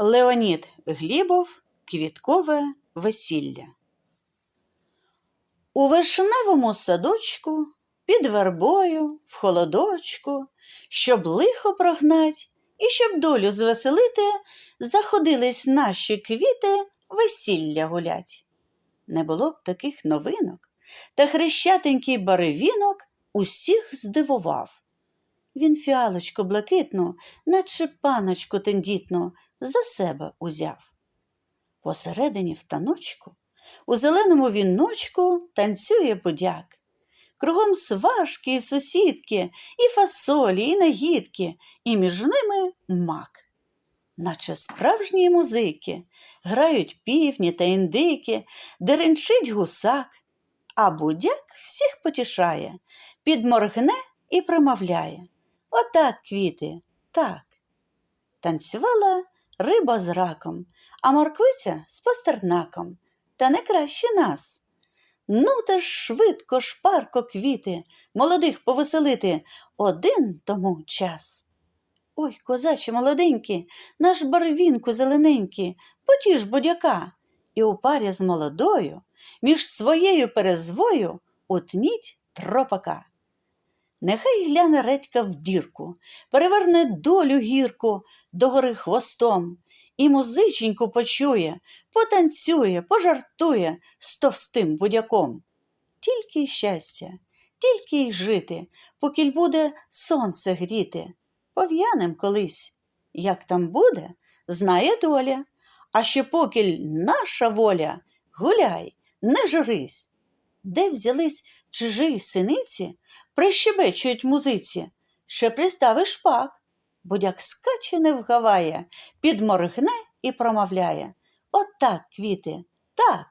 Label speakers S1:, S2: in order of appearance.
S1: Леонід Глібов Квіткове весілля. У вишневому садочку, під вербою, в холодочку, щоб лихо прогнать і щоб долю звеселити, заходились наші квіти весілля гулять. Не було б таких новинок, та хрещатенький баревінок усіх здивував. Він фіалочку блакитну, наче паночку тендітну, за себе узяв. Посередині в таночку, у зеленому віночку танцює будяк. Кругом сважки і сусідки, і фасолі, і нагідки, і між ними мак. Наче справжні музики, грають півні та індики, деренчить гусак, а будяк всіх потішає, підморгне і промовляє. Отак, квіти, так. Танцювала риба з раком, а морквиця з пастернаком, та не краще нас. Ну, та ж швидко, шпарко квіти, молодих повеселити, один тому час. Ой, козачі молоденькі, наш барвінку зелененький, потіж будяка, і у парі з молодою, між своєю перезвою утніть тропака. Нехай гляне редька в дірку, переверне долю гірку догори хвостом, і музиченьку почує, потанцює, пожартує з товстим будяком. Тільки й щастя, тільки й жити, покіль буде сонце гріти. Пов'янем колись, як там буде, знає доля, а ще покіль наша воля, гуляй, не журись. Де взялись чужі синиці, прищебечують музиці, ще пристави шпак, будяк скаче не вгаває, підморгне і промовляє. Отак, квіти, так,